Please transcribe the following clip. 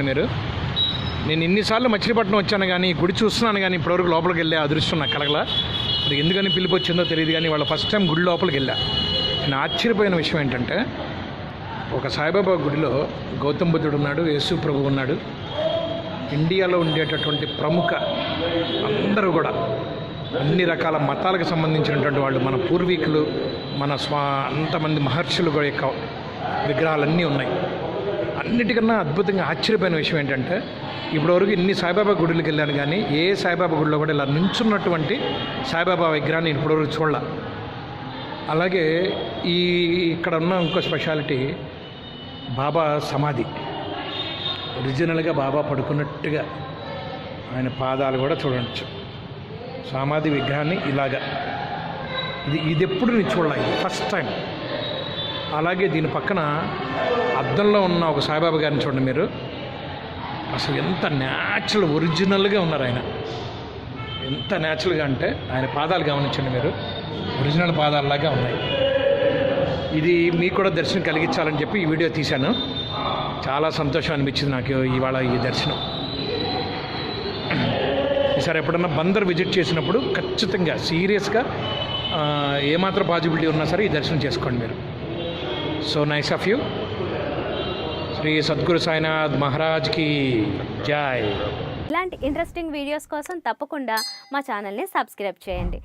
మీరు. నేను ఎన్నిసార్లు మచిలీపట్నం వచ్చాను కానీ గుడి చూస్తున్నాను కానీ ఇప్పటివరకు లోపలికి వెళ్ళే అదృష్టం నాకు కలగల. మరి ఎందుకని పిలిపొచ్చిందో వచ్చిందో తెలియదు కానీ వాళ్ళ ఫస్ట్ టైం గుడి లోపలికి వెళ్ళా. నేను ఆశ్చర్యపోయిన విషయం ఏంటంటే ఒక సాయిబాబా గుడిలో గౌతమ్ బుద్ధుడు ఉన్నాడు యేసు ప్రభు ఉన్నాడు. ఇండియాలో ఉండేటటువంటి ప్రముఖ అందరూ కూడా అన్ని రకాల మతాలకు సంబంధించినటువంటి వాళ్ళు మన పూర్వీకులు మన స్వా అంతమంది మహర్షులు కూడా యొక్క విగ్రహాలన్నీ ఉన్నాయి. అన్నిటికన్నా అద్భుతంగా ఆశ్చర్యపోయిన విషయం ఏంటంటే ఇప్పటివరకు ఇన్ని సాయిబాబా గుడులకు వెళ్ళాను కానీ ఏ సాయిబాబా గుడిలో కూడా ఇలా నుంచున్నటువంటి సాయిబాబా విగ్రహాన్ని ఇప్పటివరకు చూడాల. అలాగే ఈ ఇక్కడ ఉన్న ఇంకో స్పెషాలిటీ బాబా సమాధి. ఒరిజినల్గా బాబా పడుకున్నట్టుగా ఆయన పాదాలు కూడా చూడవచ్చు సమాధి విగ్రహాన్ని ఇలాగా. ఇది ఇది ఎప్పుడు నేను చూడాలి ఫస్ట్ టైం. అలాగే దీని పక్కన అద్దంలో ఉన్న ఒక సాయిబాబా గారిని చూడండి మీరు. అసలు ఎంత న్యాచురల్ ఒరిజినల్గా ఉన్నారు ఆయన. ఎంత న్యాచురల్గా అంటే ఆయన పాదాలు గమనించండి మీరు. ఒరిజినల్ పాదాలలాగా ఉన్నాయి. ఇది మీకు కూడా దర్శనం కలిగించాలని చెప్పి ఈ వీడియో తీశాను. చాలా సంతోషం అనిపించింది నాకు ఇవాళ ఈ దర్శనం. ఈసారి ఎప్పుడన్నా బందర్ విజిట్ చేసినప్పుడు ఖచ్చితంగా సీరియస్గా ఏమాత్రం పాజిబిలిటీ ఉన్నా సరే ఈ దర్శనం చేసుకోండి మీరు. So nice of you Shri Sadguru Sainath మహారాజ్కి జాయ్ ఇలాంటి ఇంట్రెస్టింగ్ వీడియోస్ కోసం తప్పకుండా మా ఛానల్ని సబ్స్క్రైబ్ చేయండి.